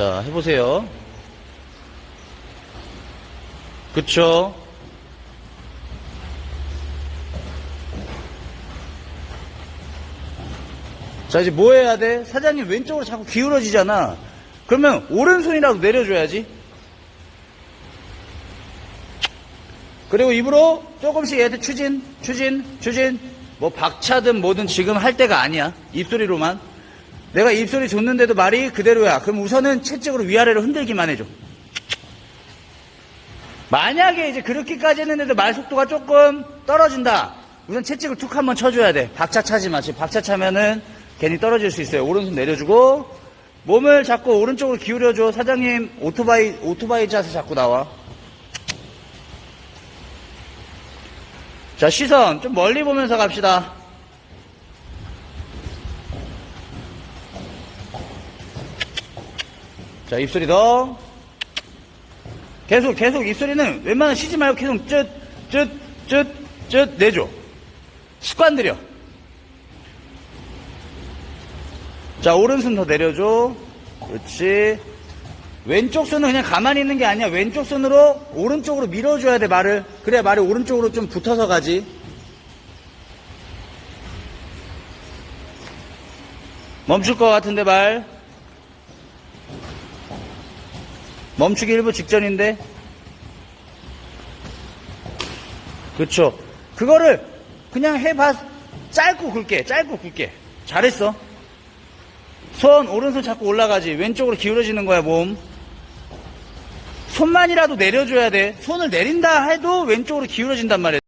자, 해보세요. 그쵸? 자, 이제 뭐 해야 돼? 사장님 왼쪽으로 자꾸 기울어지잖아. 그러면 오른손이라도 내려줘야지. 그리고 입으로 조금씩 얘한테 추진, 추진, 추진. 뭐 박차든 뭐든 지금 할 때가 아니야. 입소리로만. 내가 입소리 줬는데도 말이 그대로야. 그럼 우선은 채찍으로 위아래로 흔들기만 해줘. 만약에 이제 그렇게까지 했는데도 말 속도가 조금 떨어진다. 우선 채찍을 툭 한번 쳐줘야 돼. 박차 차지 마. 지금 박차 차면은 괜히 떨어질 수 있어요. 오른손 내려주고 몸을 자꾸 오른쪽으로 기울여줘. 사장님 오토바이 오토바이 자세 자꾸 나와. 자 시선 좀 멀리 보면서 갑시다. 자 입소리 더. 계속 계속 입소리는 웬만하면 쉬지 말고 계속 쯧 쯧 쯧 쯧 내줘. 습관 들여. 자 오른손 더 내려줘. 그렇지. 왼쪽 손은 그냥 가만히 있는 게 아니야. 왼쪽 손으로 오른쪽으로 밀어줘야 돼 말을. 그래야 말이 오른쪽으로 좀 붙어서 가지. 멈출 것 같은데 말 멈추기 일부 직전인데? 그렇죠 그거를 그냥 해봐 짧고 굵게 짧고 굵게. 잘했어. 손 오른손 자꾸 올라가지. 왼쪽으로 기울어지는 거야 몸. 손만이라도 내려줘야 돼. 손을 내린다 해도 왼쪽으로 기울어진단 말이야